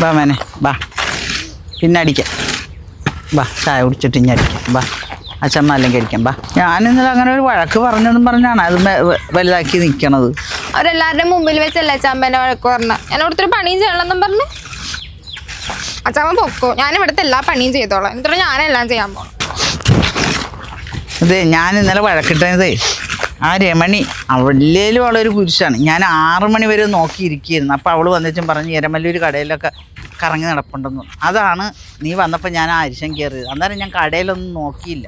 ബാ മേനെ ബാ പിന്നെ അടിക്കാം. ബാ ചായ കുടിച്ചിട്ട് ഇനി അടിക്കാം. ബാ അച്ഛമ്മ അല്ലെങ്കിൽ അടിക്കാം ബാ ഞാൻ ഇന്നലെ അങ്ങനെ ഒരു വഴക്ക് പറഞ്ഞതും പറഞ്ഞാണ് അത് വലുതാക്കി നിൽക്കണത് അവരെല്ലാവരുടെയും മുമ്പിൽ വെച്ചല്ലേ അച്ഛമ്മേനെ വഴക്ക് പറഞ്ഞ? ഞാൻ ഇവിടുത്തെ പണിയും ചെയ്യണമെന്നും പറഞ്ഞു. അച്ചാമ്മ പൊക്കോ. ഞാൻ ഇവിടുത്തെ എല്ലാ പണിയും ചെയ്തോളാം. എന്നിട്ട് ഞാനെല്ലാം ചെയ്യാൻ പോകണം അതെ ഞാൻ ഇന്നലെ വഴക്കിട്ടതേ ആ രമണി അവളിലും അവളൊരു കുരിശാണ്. ഞാൻ ആറ് മണി വരെ നോക്കിയിരിക്കുകയായിരുന്നു. അപ്പോൾ അവൾ വന്നിട്ടും പറഞ്ഞ് എരമല്ലൂർ കടയിലൊക്കെ കറങ്ങി നടപ്പുണ്ടെന്ന് അതാണ് നീ വന്നപ്പോൾ ഞാൻ അരിശം കയറിയത് അന്നേരം ഞാൻ കടയിലൊന്നും നോക്കിയില്ല.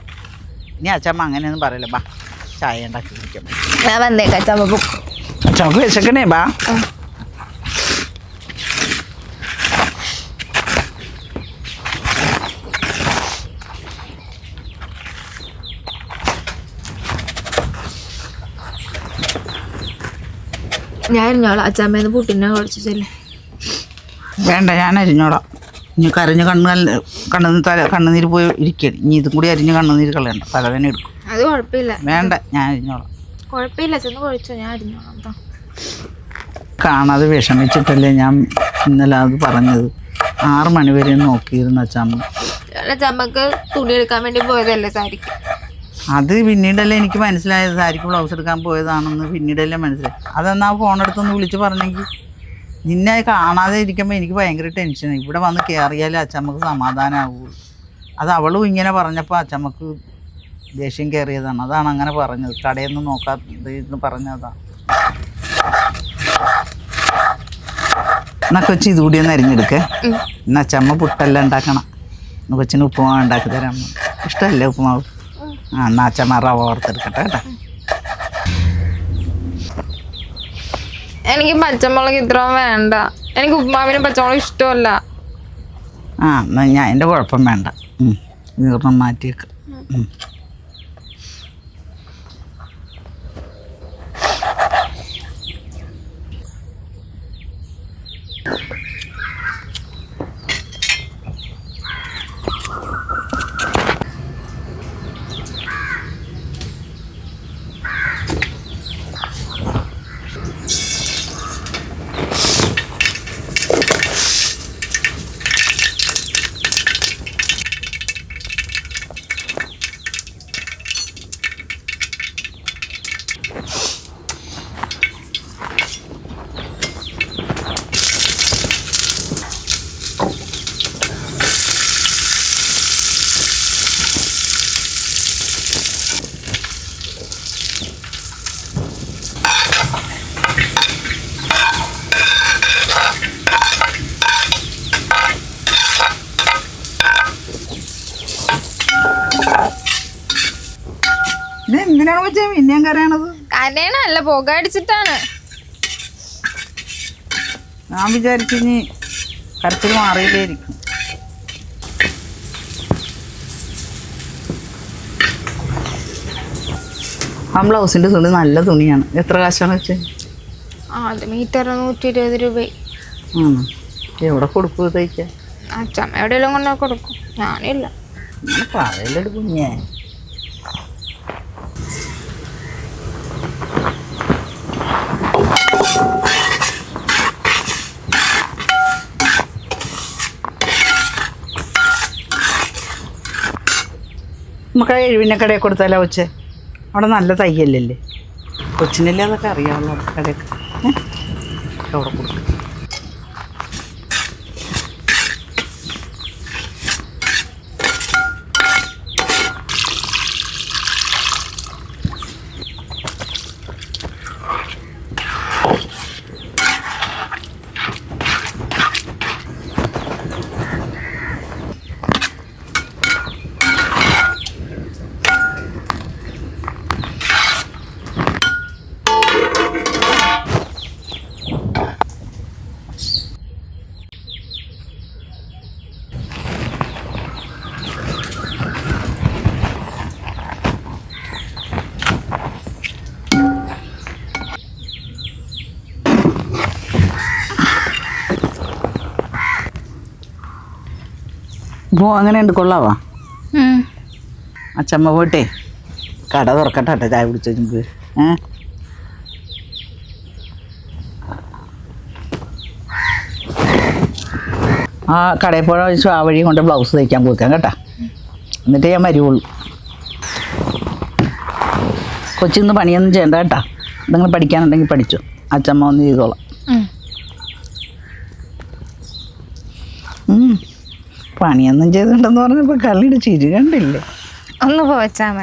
ഇനി അച്ഛമ്മ അങ്ങനെയൊന്നും പറയില്ല. ബാ ചായ ഉണ്ടാക്കി കുടിക്കാം. ഞാൻ വന്നേക്കാം അച്ചാമ്മ പൊക്കോ അച്ഛമ്മക്ക് വിശക്കണേ ബാ. ഞാൻ ഇരുന്നോളാം അച്ചാമ്മേന്ന് പുട്ടിനെ കുഴച്ചില്ലേ വേണ്ട ഞാൻ അരിഞ്ഞോളാം. ഇനി കരഞ്ഞ് കണ്ണ് കണ്ണു തല കണ്ണുനീര് പോയി ഇരിക്കുകയാണ് ഇനി ഇതും കൂടി അരിഞ്ഞ് കണ്ണുനീര് കളയണ്ട. തലവേന എടുക്കും. അത് കുഴപ്പമില്ല. വേണ്ട ഞാൻ അരിഞ്ഞോളാം. കുഴപ്പമില്ല ചെന്ന് കുഴച്ചോ ഞാൻ അരിഞ്ഞോളാം കേട്ടോ കാണാതെ വിഷമിച്ചിട്ടല്ലേ ഞാൻ ഇന്നലെ അത് പറഞ്ഞത്. ആറ് മണി വരെ നോക്കിയിരുന്നു അച്ഛമ്മ അച്ചാമ്മക്ക് തുണി എടുക്കാൻ വേണ്ടി പോയതല്ലേ സാരിക്ക്? അത് പിന്നീടല്ലേ എനിക്ക് മനസ്സിലായത്. സാരിക്ക് ബ്ലൗസ് എടുക്കാൻ പോയതാണെന്ന് പിന്നീടല്ലേ മനസ്സിലായി അതെന്നാ ഫോൺ എടുത്തൊന്ന് വിളിച്ച് പറഞ്ഞെങ്കിൽ നിന്നെ കാണാതെ ഇരിക്കുമ്പോൾ എനിക്ക് ഭയങ്കര ടെൻഷൻ ഇവിടെ വന്ന് കയറിയാലേ അച്ഛമ്മക്ക് സമാധാനമാവുള്ളൂ അത് അവളും ഇങ്ങനെ പറഞ്ഞപ്പോൾ അച്ചമ്മക്ക് ദേഷ്യം കയറിയതാണ് അതാണ് അങ്ങനെ പറഞ്ഞത്. കടയിൽ നിന്ന് നോക്കാതെ എന്ന് പറഞ്ഞതാണ് എന്നാ കൊച്ചി ഇതുകൂടി ഒന്ന് അരിഞ്ഞെടുക്കേ. എന്നാ അച്ഛമ്മ പുട്ടെല്ലാം ഉണ്ടാക്കണം. എന്നാ കൊച്ചിന് ഉപ്പുമാവ് ഉണ്ടാക്കി തരാം. ഇഷ്ടമല്ലേ ഉപ്പുമാവ്? ആ എന്നാ അച്ഛമ്മ റവ ഓർത്തെടുക്കട്ടെ കേട്ടോ. എനിക്ക് പച്ചമുളക് ഇത്രയും വേണ്ട എനിക്ക് ഉപ്മാവിന് പച്ചമുളക് ഇഷ്ടമല്ല ആ എന്നാ ഞാൻ എന്റെ കുഴപ്പം വേണ്ട. നീർണം മാറ്റിയേക്ക് ഉം. എന്തിനാണ് വെച്ചാൽ പിന്നെയും കരയണത്. കരയണല്ല ഞാൻ വിചാരിച്ചു ഇനി കരച്ചിൽ മാറിയില്ലായിരിക്കും. ആ ബ്ലൗസിന്റെ തുണി നല്ല തുണിയാണ്. എത്ര കാശാണ് വെച്ചത് ആ അത് മീറ്റർ നൂറ്റി ഇരുപത് രൂപ ആ എവിടെ കൊടുക്കും തയ്ക്കാൻ? അച്ഛമ്മ എവിടെയെല്ലാം കൊണ്ടുപോയി കൊടുക്കും. ഞാനില്ല. പറയലൊരു നമുക്ക് ആ എഴുവിനെ കടയിൽ കൊടുത്താലോ കൊച്ചെ? അവിടെ നല്ല തയ്യല്ലല്ലേ കൊച്ചിനല്ലേ അതൊക്കെ അറിയാമല്ലോ കടയൊക്കെ? അവിടെ കൊടുക്കും. ഇപ്പോൾ അങ്ങനെയുണ്ട് കൊള്ളാവാ? അച്ചമ്മ പോയിട്ടേ. കട തുറക്കട്ടെ കേട്ടോ ചായ കുടിച്ച നമുക്ക്. ഏ? ആ കടയിൽ പോയ ആ വഴി കൊണ്ട് ബ്ലൗസ് തയ്ക്കാൻ കൊടുക്കാം കേട്ടോ. എന്നിട്ട് ഞാൻ വരുവുള്ളൂ. കൊച്ചിന്ന് പണിയൊന്നും ചെയ്യണ്ട കേട്ടാ. നിങ്ങൾ പഠിക്കാനുണ്ടെങ്കിൽ പഠിച്ചു. അച്ചമ്മ ഒന്ന് ചെയ്തോളാം. പണിയൊന്നും ചെയ്തിട്ടുണ്ടെന്ന് പറഞ്ഞപ്പോൾ കള്ളിയുടെ ചിരി കണ്ടില്ലേ? ഒന്ന് പോവച്ചാമ